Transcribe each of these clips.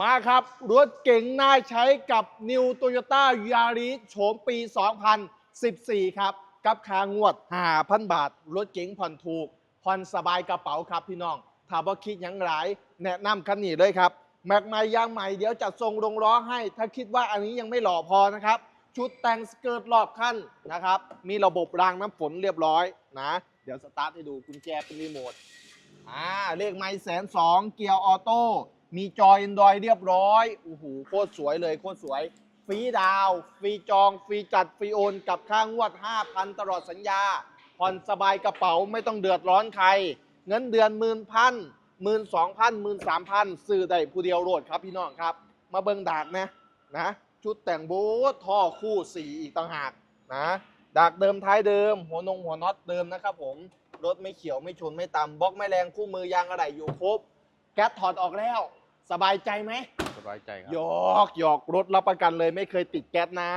มาครับ รถเก๋งน่าใช้กับ New Toyota Yaris โฉมปี 2014 ครับ กับคางวด 5,000 บาท รถเก๋งผ่อนถูก ผ่อนสบายกระเป๋าครับพี่น้อง ถ้าบ่คิดยังหลาย แนะนำคันนี้เลยครับ แม็กใหม่ยางใหม่เดี๋ยวจัดทรงลงล้อให้ ถ้าคิดว่าอันนี้ยังไม่หล่อพอนะครับ ชุดแต่งสเกิร์ตรอบคันนะครับ มีระบบรางน้ำฝนเรียบร้อยนะ เดี๋ยวสตาร์ทให้ดูกุญแจเป็นรีโมท อ่า เลขไม่แสนสองเกียร์ออโต้ มีจอย Android เรียบร้อย โอ้โห โคตรสวยเลย โคตรสวย ฟรีดาว ฟรีจอง ฟรีจัด ฟรีโอน กับค่างวด 5,000 ตลอดสัญญา ผ่อนสบายกระเป๋า ไม่ต้องเดือดร้อนใคร เงินเดือนหมื่นพันหมื่นสองพันหมื่นสามพันซื้อได้ผู้เดียวโหลดครับพี่น้องครับ มาเบิ่งดากนะ นะ ชุดแต่งบูทท่อคู่สีอีกต่างหากนะ ดากเดิมท้ายเดิม หัวนงหัวน็อตเดิมนะครับผม รถไม่เขียวไม่ชนไม่ตำบล็อกไม่แรงคู่มือยางอะไรอยู่ครบ แก๊สถอดออกแล้ว สบายใจไหมสบายใจครับ หยอกหยอกรถรับประกันเลยไม่เคยติดแก๊สนะ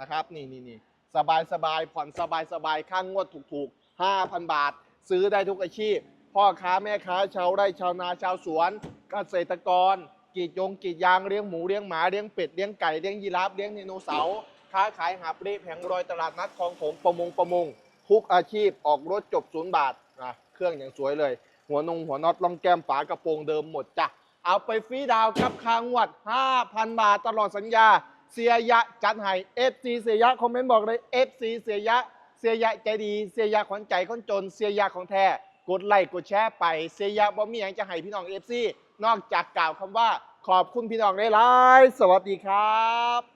นะครับ นี่นี่นี่สบายสบายผ่อนสบายสบายค่างวดถูกถูก5,000 บาท ซื้อได้ทุกอาชีพ พ่อค้าแม่ค้าชาวไร่ชาวนาชาวสวนเกษตรกรกรีดยงกรีดยางเลี้ยงหมูเลี้ยงหมาเลี้ยงเป็ดเลี้ยงไก่เลี้ยงยีราฟเลี้ยงไดโนเสาร์ค้าขายหาบเร่แผงรอยตลาดนัดคลองผมประมงประมง ทุกอาชีพออกรถจบศูนย์บาทนะเครื่องอย่างสวยเลย หัวนงหัวน็อตล่องแก้มฝากระโปรงเดิมหมดจ้ะ เอาไปฟรีดาวกับคางวัด 5,000 บาทตลอดสัญญา เสียยะจัดให้ FC เสียยะคอมเมนต์บอกเลย FC เสียยะ เสียยะใจดี เสียยะขวัญใจคนจน เสียยะของแท้ กดไลค์กดแชร์ไป เสียยะบ่มีอย่างจะให้พี่น้อง FC นอกจากกล่าวคำว่าขอบคุณพี่น้องได้หลายๆสวัสดีครับ